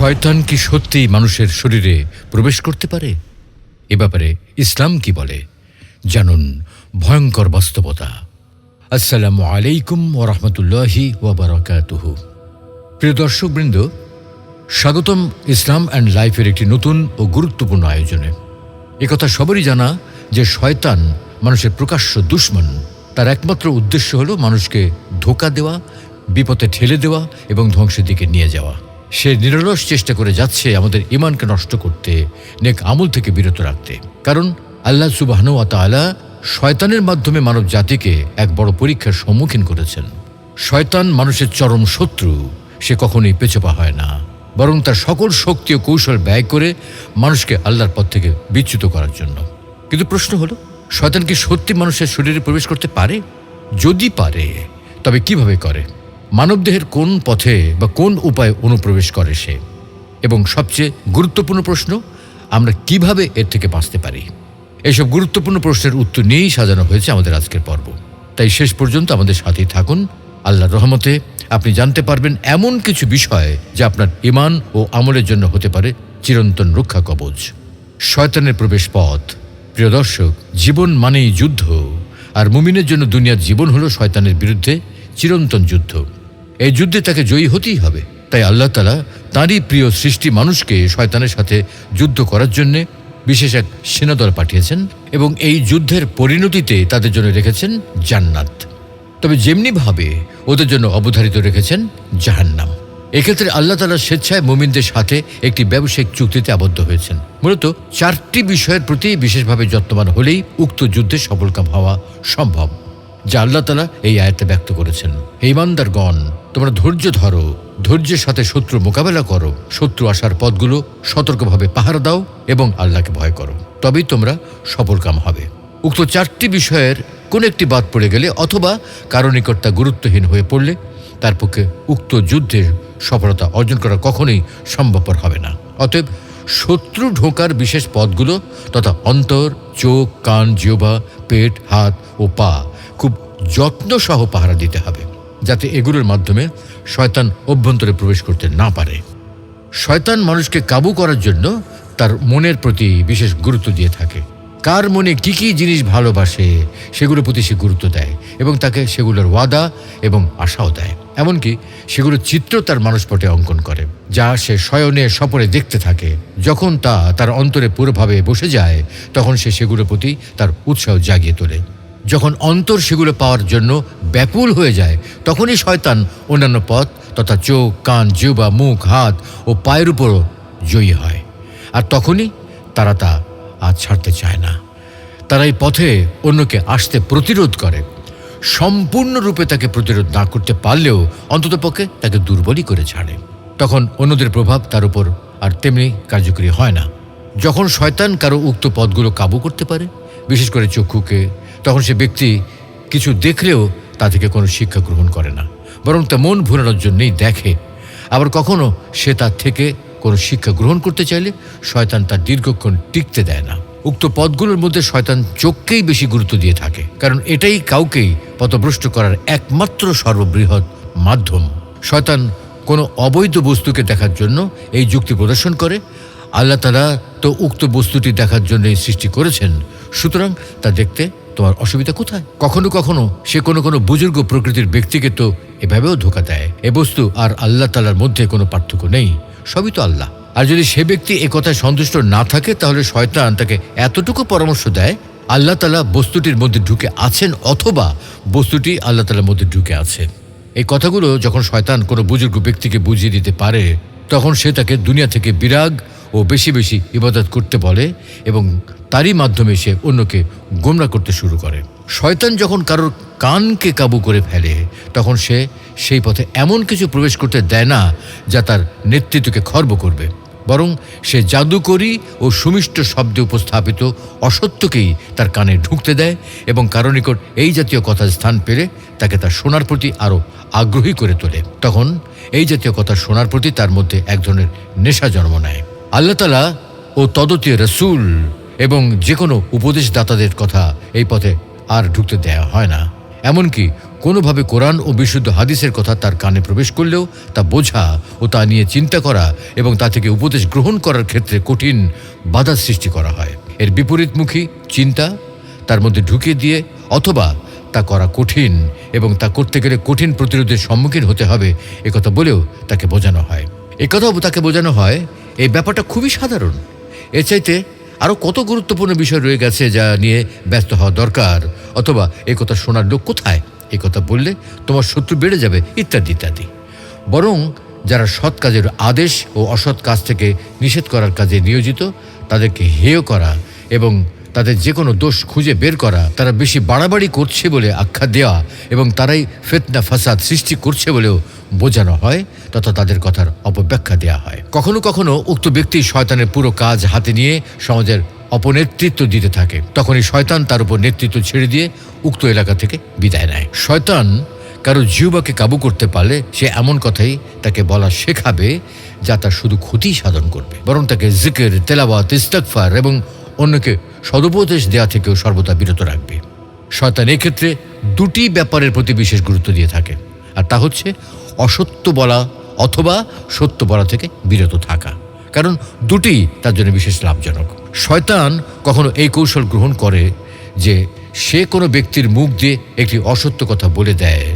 শয়তান কি সত্যিই মানুষের শরীরে প্রবেশ করতে পারে? এ ব্যাপারে ইসলাম কি বলে? জানুন ভয়ঙ্কর বাস্তবতা। আসসালামু আলাইকুম ওরহমতুল্লাহি ওবরাকাতুহু প্রিয় দর্শকবৃন্দ, স্বাগতম ইসলাম অ্যান্ড লাইফের একটি নতুন ও গুরুত্বপূর্ণ আয়োজনে। একথা সবারই জানা যে শয়তান মানুষের প্রকাশ্য দুশ্মন। তার একমাত্র উদ্দেশ্য হলো মানুষকে ধোকা দেওয়া বিপদে ঠেলে দেওয়া এবং ধ্বংসের দিকে নিয়ে যাওয়া। সে নিরলস চেষ্টা করে যাচ্ছে আমাদের ইমানকে নষ্ট করতে, নেক আমল থেকে বিরত রাখতে। কারণ আল্লাহ সুবাহনু তাআলা শয়তানের মাধ্যমে মানব জাতিকে এক বড় পরীক্ষার সম্মুখীন করেছেন। শয়তান মানুষের চরম শত্রু, সে কখনোই পেছপা হয় না। বরং তার সকল শক্তি ও কৌশল ব্যয় করে মানুষকে আল্লাহর পথ থেকে বিচ্যুত করার জন্য। কিন্তু প্রশ্ন হলো, শয়তান কি সত্যি মানুষের শরীরে প্রবেশ করতে পারে? যদি পারে, তবে কীভাবে করে? মানবদেহের কোন পথে বা কোন উপায়ে অনুপ্রবেশ করে সে? এবং সবচেয়ে গুরুত্বপূর্ণ প্রশ্ন, আমরা কীভাবে এর থেকে বাঁচতে পারি? এইসব গুরুত্বপূর্ণ প্রশ্নের উত্তর নিয়েই সাজানো হয়েছে আমাদের আজকের পর্ব। তাই শেষ পর্যন্ত আমাদের সাথেই থাকুন। আল্লাহর রহমতে আপনি জানতে পারবেন এমন কিছু বিষয় যা আপনার ইমান ও আমলের জন্য হতে পারে চিরন্তন রক্ষা কবচ। শয়তানের প্রবেশ পথ। প্রিয় দর্শক, জীবন মানেই যুদ্ধ। আর মুমিনের জন্য দুনিয়ার জীবন হলো শয়তানের বিরুদ্ধে চিরন্তন যুদ্ধ। এই যুদ্ধে তাকে জয়ী হতেই হবে। তাই আল্লাহ তালা তাঁরই প্রিয় সৃষ্টি মানুষকে শয়তানের সাথে যুদ্ধ করার জন্যে বিশেষ এক সেনাদল পাঠিয়েছেন এবং এই যুদ্ধের পরিণতিতে তাদের জন্য রেখেছেন জান্নাত। তবে যেমনিভাবে ওদের জন্য অবধারিত রেখেছেন জাহান্নাম। এক্ষেত্রে আল্লাহ তালা স্বেচ্ছায় মোমিনদের সাথে একটি ব্যবসায়িক চুক্তিতে আবদ্ধ হয়েছেন। মূলত চারটি বিষয়ের প্রতি বিশেষভাবে যত্নবান হলেই উক্ত যুদ্ধে সফলকাম হওয়া সম্ভব। যা আল্লাহ তালা এই আয়াতে ব্যক্ত করেছেন। ইমানদারগণ, তোমরা ধৈর্য ধরো, ধৈর্যের সাথে শত্রু মোকাবেলা করো, শত্রু আসার পথগুলো সতর্কভাবে পাহারা দাও এবং আল্লাহকে ভয় করো। তবেই তোমরা সফলকাম হবে। উক্ত চারটি বিষয়ের কোন একটি বাদ পড়ে গেলে অথবা কারও নিকট তা গুরুত্বহীন হয়ে পড়লে তার পক্ষে উক্ত যুদ্ধে সফলতা অর্জন করা কখনোই সম্ভবপর হবে না। অতএব শত্রু ঢোকার বিশেষ পথগুলো তথা অন্তর, চোখ, কান জিওবা পেট, হাত ও পা যত্ন সহ পাহারা দিতে হবে, যাতে এগুলোর মাধ্যমে শয়তান অভ্যন্তরে প্রবেশ করতে না পারে। শয়তান মানুষকে কাবু করার জন্য তার মনের প্রতি বিশেষ গুরুত্ব দিয়ে থাকে। কার মনে কি কি জিনিস ভালোবাসে, সেগুলোর প্রতি সে গুরুত্ব দেয় এবং তাকে সেগুলোর ওয়াদা এবং আশাও দেয়। এমনকি সেগুলো চিত্র তার মানুষপটে অঙ্কন করে, যা সে শয়নে সপরে দেখতে থাকে। যখন তা তার অন্তরে পুরোভাবে বসে যায়, তখন সে সেগুলোর প্রতি তার উৎসাহ জাগিয়ে তোলে। যখন অন্তর সেগুলো পাওয়ার জন্য ব্যাকুল হয়ে যায়, তখনই শয়তান অন্যান্য পথ তথা চোখ, কান, জিহ্বা, মুখ, হাত ও পায়ের উপরও জয়ী হয়। আর তখনই তারা তা আজ ছাড়তে চায় না। তারা এই পথে অন্যকে আসতে প্রতিরোধ করে। সম্পূর্ণরূপে তাকে প্রতিরোধ না করতে পারলেও অন্ততপক্ষে তাকে দুর্বলই করে ছাড়ে। তখন অন্যদের প্রভাব তার উপর আর তেমনি কার্যকরী হয় না। যখন শয়তান কারও উক্ত পদগুলো কাবু করতে পারে, বিশেষ করে চক্ষুকে তখন সে ব্যক্তি কিছু দেখলেও তা থেকে কোনো শিক্ষা গ্রহণ করে না। বরং তা মন ভুলানোর জন্যই দেখে। আবার কখনো সে তার থেকে কোনো শিক্ষা গ্রহণ করতে চাইলে শয়তান তার দীর্ঘক্ষণ টিকতে দেয় না। উক্ত পদগুলোর মধ্যে শয়তান চোখকেই বেশি গুরুত্ব দিয়ে থাকে। কারণ এটাই কাউকেই পথভ্রষ্ট করার একমাত্র সর্ববৃহৎ মাধ্যম। শয়তান কোনো অবৈধ বস্তুকে দেখার জন্য এই যুক্তি প্রদর্শন করে। আল্লাহ তালা তো উক্ত বস্তুটি দেখার জন্যই সৃষ্টি করেছেন। সুতরাং তা দেখতে তোমার অসুবিধা কোথায়? কখনো কখনো সে কোনো কোনো বুজুর্গ প্রকৃতির ব্যক্তিকে তো এভাবেও ধোকা দেয়। এ বস্তু আর আল্লাহ তালার মধ্যে কোনো পার্থক্য নেই। সবই তো আল্লাহ। আর যদি সে ব্যক্তি এ কথায় সন্তুষ্ট না থাকে, তাহলে শয়তান তাকে এতটুকু পরামর্শ দেয়, আল্লাহ তালা বস্তুটির মধ্যে ঢুকে আছেন অথবা বস্তুটি আল্লাহ তালার মধ্যে ঢুকে আছে। এই কথাগুলো যখন শয়তান কোনো বুজুর্গ ব্যক্তিকে বুঝিয়ে দিতে পারে, তখন সে তাকে দুনিয়া থেকে বিরাগ ও বেশি বেশি ইবাদত করতে বলে এবং তারই মাধ্যমে সে অন্যকে গোমরা করতে শুরু করে। শয়তান যখন কারোর কানকে কাবু করে ফেলে, তখন সে সেই পথে এমন কিছু প্রবেশ করতে দেয় না যা তার নেতৃত্বকে খর্ব করবে। বরং সে জাদুকরি ও সুমিষ্ট শব্দে উপস্থাপিত অসত্যকেই তার কানে ঢুকতে দেয় এবং কারও নিকট এই জাতীয় কথার স্থান পেলে তাকে তার শোনার প্রতি আরও আগ্রহী করে তোলে। তখন এই জাতীয় কথা শোনার প্রতি তার মধ্যে এক ধরনের নেশা জন্ম নেয়। আল্লাহ তালা ও তদতীয় রসুল এবং যে কোনো উপদেশদাতাদের কথা এই পথে আর ঢুকতে দেয়া হয় না। এমনকি কোনোভাবে কোরআন ও বিশুদ্ধ হাদিসের কথা তার কানে প্রবেশ করলেও তা বোঝা ও তা নিয়ে চিন্তা করা এবং তা থেকে উপদেশ গ্রহণ করার ক্ষেত্রে কঠিন বাধা সৃষ্টি করা হয়। এর বিপরীতমুখী চিন্তা তার মধ্যে ঢুকিয়ে দিয়ে অথবা তা করা কঠিন এবং তা করতে গেলে কঠিন প্রতিরোধের সম্মুখীন হতে হবে একথা বলেও তাকে বোঝানো হয়। একথাও তাকে বোঝানো হয় এই ব্যাপারটা খুবই সাধারণ। এর চাইতে আরও কত গুরুত্বপূর্ণ বিষয় রয়ে গেছে যা নিয়ে ব্যস্ত হওয়া দরকার? অথবা এ কথা শোনার লোক কোথায়? এ কথা বললে তোমার শত্রু বেড়ে যাবে, ইত্যাদি ইত্যাদি। বরং যারা সৎ কাজের আদেশ ও অসৎ কাজ থেকে নিষেধ করার কাজে নিয়োজিত, তাদেরকে হেয় করা এবং তাদের যে কোনো দোষ খুঁজে বের করা, তারা বেশি বাড়াবাড়ি করছে বলে আখ্যা দেওয়া এবং তারাই ফেতনা, ফাসাদ সৃষ্টি করছে বলেও বোঝানো হয় তথা তাদের কথার অপব্যাখ্যা দেওয়া হয়। কখনো কখনো উক্ত ব্যক্তি শয়তানের পুরো কাজ হাতে নিয়ে সমাজের অপনেতৃত্ব দিতে থাকে। তখনই শয়তান তার উপর নেতৃত্ব ছেড়ে দিয়ে উক্ত এলাকা থেকে বিদায় নেয়। শয়তান কারও জিউবাকে কাবু করতে পারলে সে এমন কথাই তাকে বলা শেখাবে যা তার শুধু ক্ষতি সাধন করবে। বরং তাকে জিকের, তেলাওয়াত ইস্তাকফার এবং অন্যকে সদুপদেশ দেওয়া থেকেও সর্বদা বিরত রাখবে। শয়তান এক্ষেত্রে দুটি ব্যাপারের প্রতি বিশেষ গুরুত্ব দিয়ে থাকে। আর তা হচ্ছে অসত্য বলা অথবা সত্য বলা থেকে বিরত থাকা। কারণ দুটি তার জন্য বিশেষ লাভজনক। শয়তান কখনো এই কৌশল গ্রহণ করে যে সে কোনো ব্যক্তির মুখ দিয়ে একটি অসত্য কথা বলে দেয়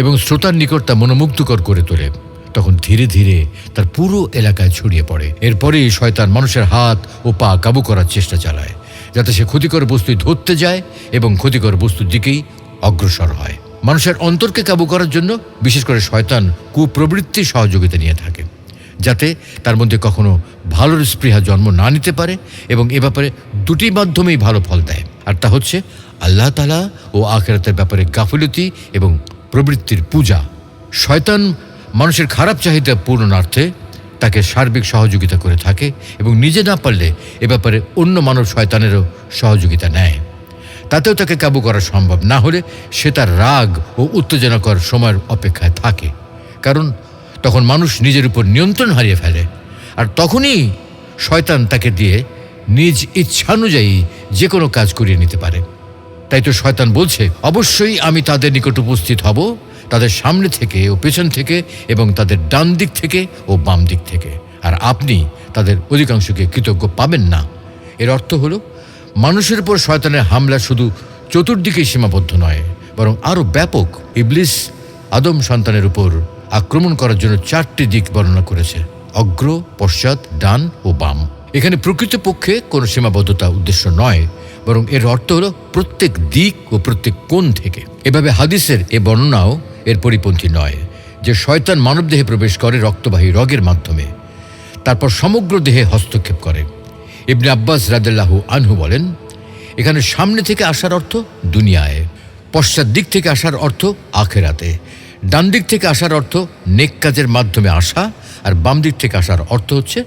এবং শ্রোতার নিকট তা মনোমুগ্ধকর করে তোলে। তখন ধীরে ধীরে তার পুরো এলাকায় ছড়িয়ে পড়ে। এরপরেই শয়তান মানুষের হাত ও পা কাবু করার চেষ্টা চালায়, যাতে সে ক্ষতিকর বস্তু ধরতে যায় এবং ক্ষতিকর বস্তুর দিকেই অগ্রসর হয়। মানুষের অন্তরকে কাবু করার জন্য বিশেষ করে শয়তান কুপ্রবৃত্তির সহযোগিতা নিয়ে থাকে, যাতে তার মধ্যে কখনো ভালোর স্পৃহা জন্ম না নিতে পারে এবং এ ব্যাপারে দুটি মাধ্যমেই ভালো ফল দেয়। আর তা হচ্ছে আল্লাহ তালা ও আখেরাতের ব্যাপারে গাফিলতি এবং প্রবৃত্তির পূজা। শয়তান মানুষের খারাপ চাহিদা পূরণার্থে তাকে সার্বিক সহযোগিতা করে থাকে এবং নিজে না পারলে এ ব্যাপারে অন্য মানব শয়তানেরও সহযোগিতা নেয়। তাতেও তাকে কাবু করা সম্ভব। না হলে সে তার রাগ ও উত্তেজনাকর সময়ের অপেক্ষায় থাকে। কারণ তখন মানুষ নিজের উপর নিয়ন্ত্রণ হারিয়ে ফেলে। আর তখনই শয়তান তাকে দিয়ে নিজ ইচ্ছানুযায়ী যে কোনো কাজ করিয়ে নিতে পারে। তাই তো শয়তান বলছে, অবশ্যই আমি তাদের নিকট উপস্থিত হব, তাদের সামনে থেকে ও পেছন থেকে এবং তাদের ডান দিক থেকে ও বাম দিক থেকে। আর আপনি তাদের অধিকাংশকে কৃতজ্ঞ পাবেন না। এর অর্থ হলো মানুষের উপর শয়তানের হামলা শুধু চতুর্দিকেই সীমাবদ্ধ নয়, বরং আরও ব্যাপক ইবলিস আদম সন্তানের উপর আক্রমণ করার জন্য চারটি দিক বর্ণনা করেছে, অগ্র, পশ্চাৎ, ডান ও বাম। এখানে প্রকৃতপক্ষে কোনো সীমাবদ্ধতা উদ্দেশ্য নয়, বরং এর অর্থ হলো প্রত্যেক দিক ও প্রত্যেক কোণ থেকে। এভাবে হাদিসের এ বর্ণনাও এর পরিপন্থী নয়, যে শয়তান মানবদেহে প্রবেশ করে রক্তবাহী রগের মাধ্যমে, তারপর সমগ্র দেহে হস্তক্ষেপ করে। ইবনে আব্বাস রাদেল্লাহু আনহু বলেন, এখানে সামনে থেকে আসার অর্থ দুনিয়ায়, পশ্চাৎ দিক থেকে আসার অর্থ আখেরাতে, ডান দিক থেকে আসার অর্থ নেক কাজের মাধ্যমে আসা, আর বাম দিক থেকে আসার অর্থ হচ্ছে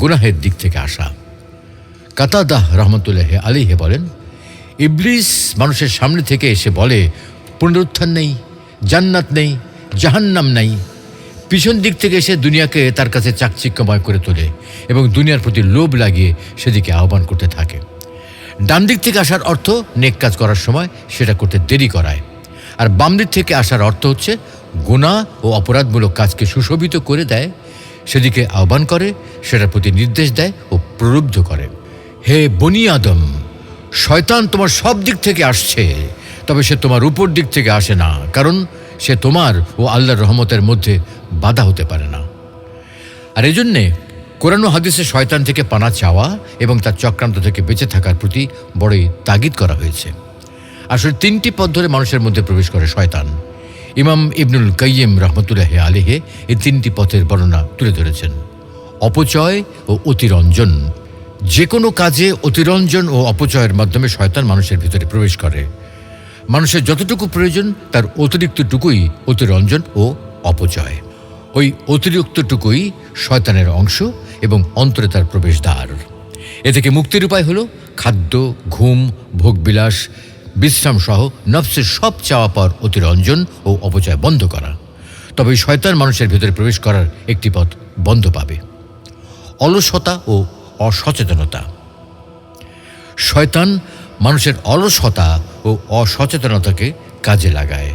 গুনাহের দিক থেকে আসা। কাতাদাহ রহমতুল্লাহ আলিহে বলেন, ইবলিস মানুষের সামনে থেকে এসে বলে, পুনরুত্থান নেই, জান্নাত নেই, জাহান্নাম নাই পিছন দিক থেকে সে দুনিয়াকে তার কাছে চাকচিক্যময় করে তোলে এবং দুনিয়ার প্রতি লোভ লাগিয়ে সেদিকে আহ্বান করতে থাকে। ডান দিক থেকে আসার অর্থ নেক কাজ করার সময় সেটা করতে দেরি করায়। আর বাম দিক থেকে আসার অর্থ হচ্ছে গুণা ও অপরাধমূলক কাজকে সুশোভিত করে দেয়, সেদিকে আহ্বান করে, সেটার প্রতি নির্দেশ দেয় ও প্রলুব্ধ করে। হে বনি আদম, শয়তান তোমার সব দিক থেকে আসছে, তবে সে তোমার উপর দিক থেকে আসে না, কারণ সে তোমার ও আল্লাহর রহমতের মধ্যে বাধা হতে পারে না। আর এজন্যে কোরআন হাদিসে শয়তান থেকে পানা চাওয়া এবং তার চক্রান্ত থেকে বেঁচে থাকার প্রতি বড়ই তাগিদ করা হয়েছে। আসলে তিনটি পথ ধরে মানুষের মধ্যে প্রবেশ করে শয়তান। ইমাম ইবনুল কাইয়িম রহমতুল্লাহ আলিহে এই তিনটি পথের বর্ণনা তুলে ধরেছেন। অপচয় ও অতিরঞ্জন। যে কোনো কাজে অতিরঞ্জন ও অপচয়ের মাধ্যমে শয়তান মানুষের ভিতরে প্রবেশ করে। মানুষের যতটুকু প্রয়োজন, তার অতিরিক্তটুকুই অতিরঞ্জন ও অপচয়। ওই অতিরিক্তটুকুই শয়তানের অংশ এবং অন্তরে তার প্রবেশদ্বার। এ থেকে মুক্তির উপায় হলো খাদ্য, ঘুম, ভোগবিলাস বিশ্রাম সহ নফসের সব চাওয়া পাওয়ার অতিরঞ্জন ও অপচয় বন্ধ করা। তবে শয়তান মানুষের ভেতরে প্রবেশ করার একটি পথ বন্ধ পাবে। অলসতা ও অসচেতনতা। শয়তান মানুষের অলসতা ও অসচেতনতাকে কাজে লাগায়।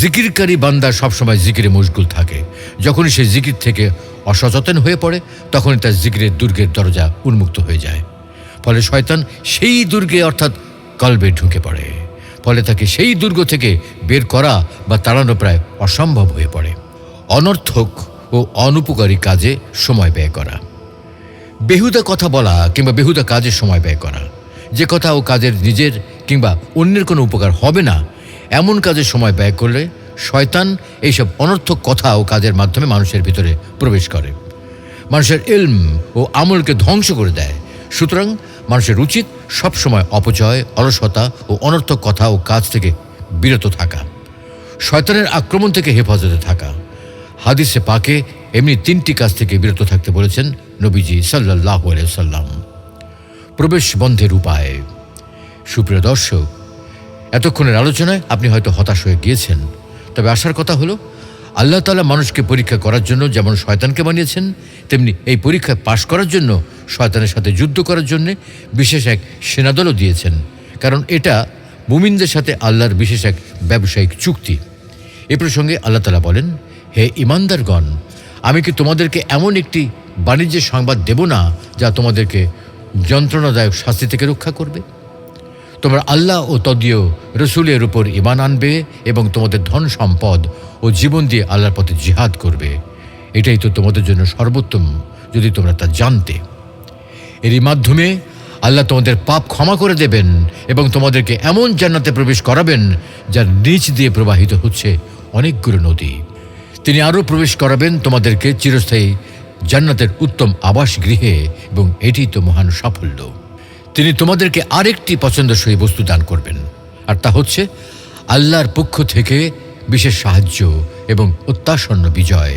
জিকিরকারী বান্দা সবসময় জিকিরে মশগুল থাকে। যখনই সে জিকির থেকে অসচেতন হয়ে পড়ে, তখনই তার জিকিরের দুর্গের দরজা উন্মুক্ত হয়ে যায়। ফলে শয়তান সেই দুর্গে অর্থাৎ কলবে ঢুকে পড়ে। ফলে তাকে সেই দুর্গ থেকে বের করা বা তাড়ানো প্রায় অসম্ভব হয়ে পড়ে। অনর্থক ও অনুপকারী কাজে সময় ব্যয় করা। বেহুদা কথা বলা কিংবা বেহুদা কাজে সময় ব্যয় করা। যে কথা ও কাজের নিজের কিংবা অন্যের কোনো উপকার হবে না। এমন কাজে সময় ব্যয় করলে শয়তান এইসব অনর্থক কথা ও কাজের মাধ্যমে মানুষের ভিতরে প্রবেশ করে। মানুষের ইলম ও আমলকে ধ্বংস করে দেয়। সুতরাং মানুষের উচিত সবসময় অপচয়, অলসতা ও অনর্থক কথা ও কাজ থেকে বিরত থাকা। শয়তানের আক্রমণ থেকে হেফাজতে থাকা। হাদিসে পাকে এমনি তিনটি কাজ থেকে বিরত থাকতে বলেছেন নবীজি সাল্লাহ সাল্লাম প্রবেশ বন্ধের উপায়। সুপ্রিয় দর্শক, এতক্ষণের আলোচনায় আপনি হয়তো হতাশ হয়ে গিয়েছেন। তবে আসার কথা হলো, আল্লাহ তালা মানুষকে পরীক্ষা করার জন্য যেমন শয়তানকে বানিয়েছেন, তেমনি এই পরীক্ষায় পাশ করার জন্য শয়তানের সাথে যুদ্ধ করার জন্য বিশেষ এক সেনাদলও দিয়েছেন। কারণ এটা মুমিনদের সাথে আল্লাহর বিশেষ এক ব্যবসায়িক চুক্তি। এ প্রসঙ্গে আল্লাহ তালা বলেন, হে ইমানদারগণ আমি কি তোমাদেরকে এমন একটি বাণিজ্যের সংবাদ দেব না যা তোমাদেরকে যন্ত্রণাদায়ক শাস্তি থেকে রক্ষা করবে? তোমরা আল্লাহ ও তদীয় রসুলের উপর ইমান আনবে এবং তোমাদের ধন সম্পদ ও জীবন দিয়ে আল্লাহর পথে জিহাদ করবে। এটাই তো তোমাদের জন্য সর্বোত্তম, যদি তোমরা তা জানতে। এরই মাধ্যমে আল্লাহ তোমাদের পাপ ক্ষমা করে দেবেন এবং তোমাদেরকে এমন জান্নাতে প্রবেশ করাবেন, যার নিচ দিয়ে প্রবাহিত হচ্ছে অনেকগুলো নদী। তিনি আরও প্রবেশ করাবেন তোমাদেরকে চিরস্থায়ী জান্নাতের উত্তম আবাস গৃহে এবং এটি তো মহান সাফল্য। তিনি তোমাদেরকে আরেকটি পছন্দসই বস্তু দান করবেন, আর তা হচ্ছে আল্লাহর পক্ষ থেকে বিশেষ সাহায্য এবং অত্যাসন্ন বিজয়।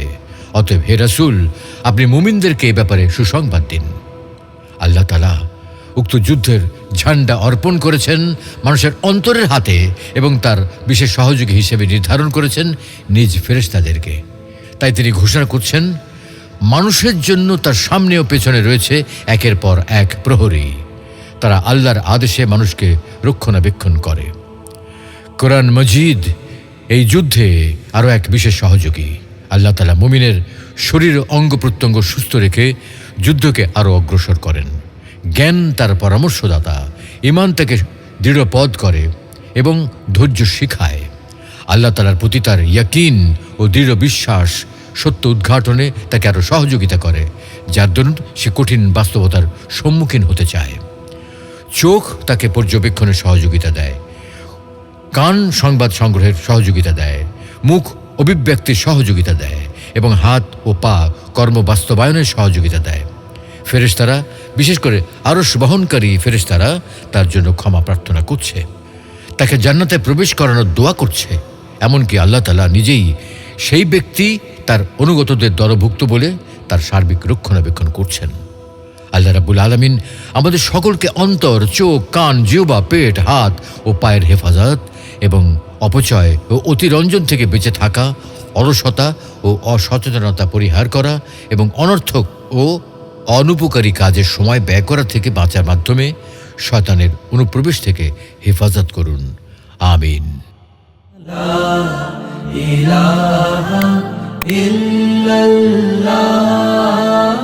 অতএব হে রাসুল, আপনি মুমিনদেরকে এ ব্যাপারে সুসংবাদ দিন। আল্লাহ তালা উক্ত যুদ্ধের ঝান্ডা অর্পণ করেছেন মানুষের অন্তরের হাতে এবং তার বিশেষ সহযোগী হিসেবে নির্ধারণ করেছেন নিজ ফেরেশতাদেরকে। তাই তিনি ঘোষণা করছেন, মানুষের জন্য তার সামনে ও পেছনে রয়েছে একের পর এক প্রহরী। তারা আল্লাহর আদেশে মানুষকে রক্ষণাবেক্ষণ করে। কোরআন মজিদ, এই যুদ্ধে আরও এক বিশেষ সহযোগী। আল্লাহ তালা মুমিনের শরীর অঙ্গ প্রত্যঙ্গ সুস্থ রেখে যুদ্ধকে আরও অগ্রসর করেন। জ্ঞান তার পরামর্শদাতা, ইমান তাকে দৃঢ় পদ করে এবং ধৈর্য শিখায়। আল্লাহ তালার প্রতি তার ইয়াকিন ও দৃঢ় বিশ্বাস সত্য উদ্ঘাটনে তাকে আরও সহযোগিতা করে, যার দরুন সে কঠিন বাস্তবতার সম্মুখীন হতে চায়। চোখ তাকে পর্যবেক্ষণের সহযোগিতা দেয়। কান সংবাদ সংগ্রহের সহযোগিতা দেয়। মুখ অভিব্যক্তির সহযোগিতা দেয় এবং হাত ও পা কর্ম বাস্তবায়নের সহযোগিতা দেয়। ফেরেশতারা, বিশেষ করে আরস বহনকারী ফেরেশতারা, তার জন্য ক্ষমা প্রার্থনা করছে। তাকে জান্নাতে প্রবেশ করানোর দোয়া করছে। এমনকি আল্লাহ তালা নিজেই সেই ব্যক্তি তার অনুগতদের দলভুক্ত বলে তার সার্বিক রক্ষণাবেক্ষণ করছেন। আল্লাহ রাবুল আলমিন আমাদের সকলকে অন্তর, চোখ, কান জিওবা পেট, হাত ও পায়ের হেফাজত এবং অপচয় ও অতিরঞ্জন থেকে বেঁচে থাকা, অলসতা ও অসচেতনতা পরিহার করা এবং অনর্থক ও অনুপকারী কাজের সময় ব্যয় করা থেকে বাঁচার মাধ্যমে শয়তানের অনুপ্রবেশ থেকে হেফাজত করুন। আমিন।